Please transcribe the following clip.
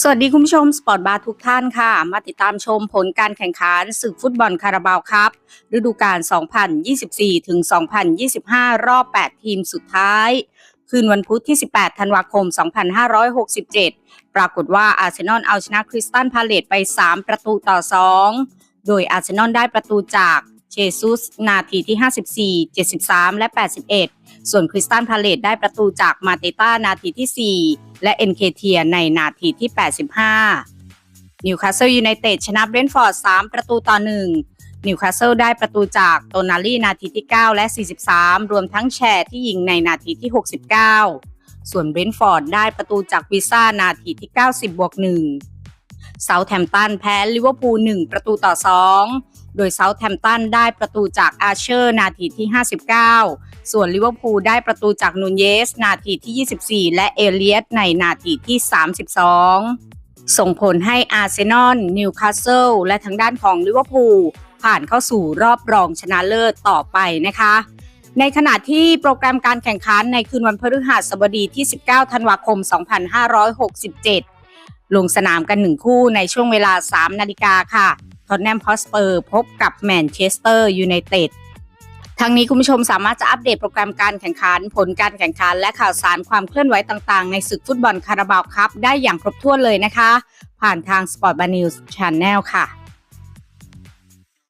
สวัสดีคุณผู้ชมสปอร์ตบาร์ทุกท่านค่ะ มาติดตามชมผลการแข่งขันศึกฟุตบอลคาราบาวครับ ฤดูกาล 2024 ถึง 2025 รอบ 8 ทีมสุดท้าย คืนวันพุธที่ 18 ธันวาคม 2567 ปรากฏว่าอาร์เซนอลเอาชนะคริสตันพาเลตไป 3 ประตูต่อ 2 โดยอาร์เซนอลได้ประตูจาก เชซุส นาทีที่ 54 73 และ 81 ส่วนคริสตันพาเลตได้ประตูจากมาเตต้านาทีที่ 4 และเอ็นเคเทียในนาทีที่ 85 นิวคาสเซิลยูไนเต็ดชนะเบรนท์ฟอร์ด 3 ประตูต่อ 1 นิวคาสเซิลได้ประตูจากโตนาลีนาทีที่ 9 และ 43 รวมทั้งแชร์ที่ยิงในนาทีที่ 69 ส่วนเบรนท์ฟอร์ดได้ประตูจากวิซ่านาทีที่ 90บวก1 เซาท์แฮมป์ตันแพ้ลิเวอร์พูล1ประตูต่อ 2 โดยเซาท์แฮมป์ตันได้ประตูจากอาร์เชอร์นาทีที่ 59 ส่วนลิเวอร์พูลได้ประตูจากนูนเยส นาทีที่ 24 และเอเลียตในนาทีที่ 32 ส่งผลให้อาร์เซนอลนิวคาสเซิลและทางด้านของลิเวอร์พูลผ่านเข้าสู่รอบรองชนะเลิศต่อไปนะคะในขณะที่โปรแกรมการแข่งขันในคืนวันพฤหัสบดีที่ 19 ธันวาคม 2567 ลงสนามกันหนึ่งคู่ในช่วงเวลา 3 นาฬิกาค่ะทอตแนมฮอสเปอร์พบกับแมนเชสเตอร์ยูไนเต็ดทางนี้คุณผู้ชมสามารถจะอัปเดตโปรแกรมการแข่งขัน ผลการแข่งขัน และข่าวสารความเคลื่อนไหวต่างๆ ในศึกฟุตบอลคาราบาวครับ ได้อย่างครบถ้วนเลยนะคะ ผ่านทาง Sport b a n News Channel ค่ะ